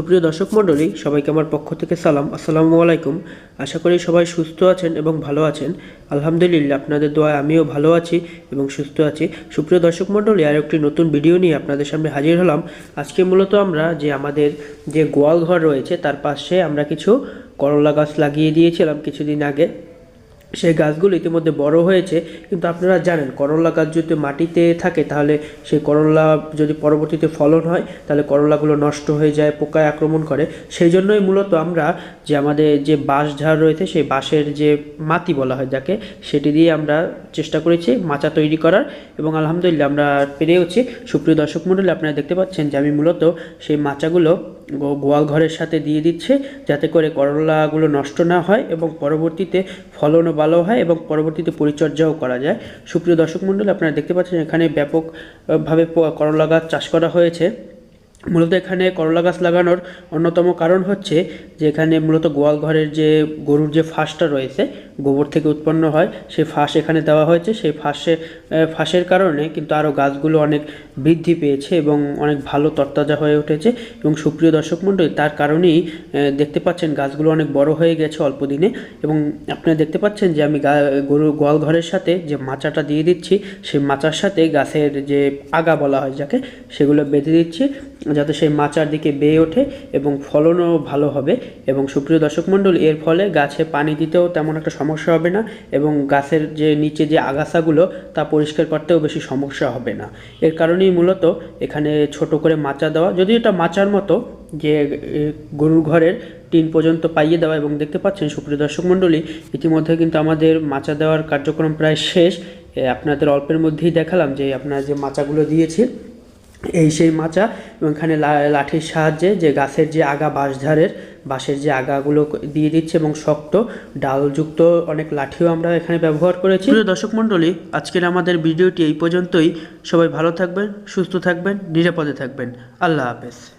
সুপ্রিয় দর্শক মণ্ডলী, সবাইকে আমার পক্ষ থেকে সালাম। আসসালামু আলাইকুম। আশা করি সবাই সুস্থ আছেন এবং ভালো আছেন। আলহামদুলিল্লাহ, আপনাদের দোয়ায় আমিও ভালো আছি এবং সুস্থ আছি। সুপ্রিয় দর্শক মণ্ডলী আর একটি নতুন ভিডিও নিয়ে আপনাদের সামনে হাজির হলাম। আজকে মূলত আমরা যে আমাদের যে গোয়াল ঘর রয়েছে, তার পাশে আমরা কিছু করলা গাছ লাগিয়ে দিয়েছিলাম কিছুদিন আগে। সেই গাছগুলো ইতিমধ্যে বড় হয়েছে, কিন্তু আপনারা জানেন করলা গাছ যদি মাটিতে থাকে তাহলে সেই করলা যদি পরবর্তীতে ফলন হয়, তাহলে করলাগুলো নষ্ট হয়ে যায়, পোকায় আক্রমণ করে। সেই জন্যই মূলত আমরা যে আমাদের যে বাঁশ ঝাড় রয়েছে, সেই বাঁশের যে মাটি বলা হয় যাকে, সেটি দিয়ে আমরা চেষ্টা করেছি মাচা তৈরি করার এবং আলহামদুলিল্লাহ আমরা পেরেওছি। সুপ্রিয় দর্শক মণ্ডলী, আপনারা দেখতে পাচ্ছেন যে আমি মূলত সেই মাচাগুলো গোয়াল ঘরের সাথে দিয়ে দিচ্ছে, যাতে করে করলাগুলো নষ্ট না হয় এবং পরবর্তীতে ফলনও ভালো হয় এবং পরবর্তীতে পরিচর্যাও করা যায়। সুপ্রিয় দর্শক মণ্ডলী আপনারা দেখতে পাচ্ছেন এখানে ব্যাপকভাবে করলা গাছ চাষ করা হয়েছে। মূলত এখানে করলা গাছ লাগানোর অন্যতম কারণ হচ্ছে যে এখানে মূলত গোয়াল ঘরের যে গরুর যে ফাঁসটা রয়েছে, গোবর থেকে উৎপন্ন হয় সেই ফাঁস এখানে দেওয়া হয়েছে। সেই ফাঁসে ফাঁসের কারণে কিন্তু আরও গাছগুলো অনেক বৃদ্ধি পেয়েছে এবং অনেক ভালো তরতাজা হয়ে উঠেছে। এবং সুপ্রিয় দর্শক মণ্ডলী, তার কারণেই দেখতে পাচ্ছেন গাছগুলো অনেক বড় হয়ে গেছে অল্প দিনে। এবং আপনারা দেখতে পাচ্ছেন যে আমি গরু গোয়াল ঘরের সাথে যে মাচাটা দিয়ে দিচ্ছি, সেই মাচার সাথে গাছের যে আগা বলা হয় যাকে, সেগুলো বেঁধে দিচ্ছি। যাতে সেই মাচার দিকে বেয়ে ওঠে এবং ফলনও ভালো হবে। এবং সুপ্রিয় দর্শক মণ্ডলী, এর ফলে গাছে পানি দিতেও তেমন একটা সমস্যা হবে না এবং গাছের যে নিচে যে আগাছাগুলো, তা পরিষ্কার করতেও বেশি সমস্যা হবে না। এর কারণেই মূলত এখানে ছোট করে মাচা দেওয়া, যদিও এটা মাচার মতো যে গরুর ঘরের টিন পর্যন্ত পাইয়ে দেওয়া এবং দেখতে পাচ্ছেন সুপ্রিয় দর্শক মণ্ডলী, ইতিমধ্যে কিন্তু আমাদের মাচা দেওয়ার কার্যক্রম প্রায় শেষ। আপনাদের অল্পের মধ্যেই দেখালাম যে, আপনার যে মাচাগুলো দিয়েছি এই সেই মাচা এবং এখানে লাঠির সাহায্যে যে গাছের যে আগা বাঁশঝাড়ের, বাঁশের যে আগাগুলো দিয়ে দিচ্ছে এবং শক্ত ডালযুক্ত অনেক লাঠিও আমরা এখানে ব্যবহার করেছি। প্রিয় দর্শক মণ্ডলী, আজকের আমাদের ভিডিওটি এই পর্যন্তই। সবাই ভালো থাকবেন, সুস্থ থাকবেন, নিরাপদে থাকবেন। আল্লাহ হাফেজ।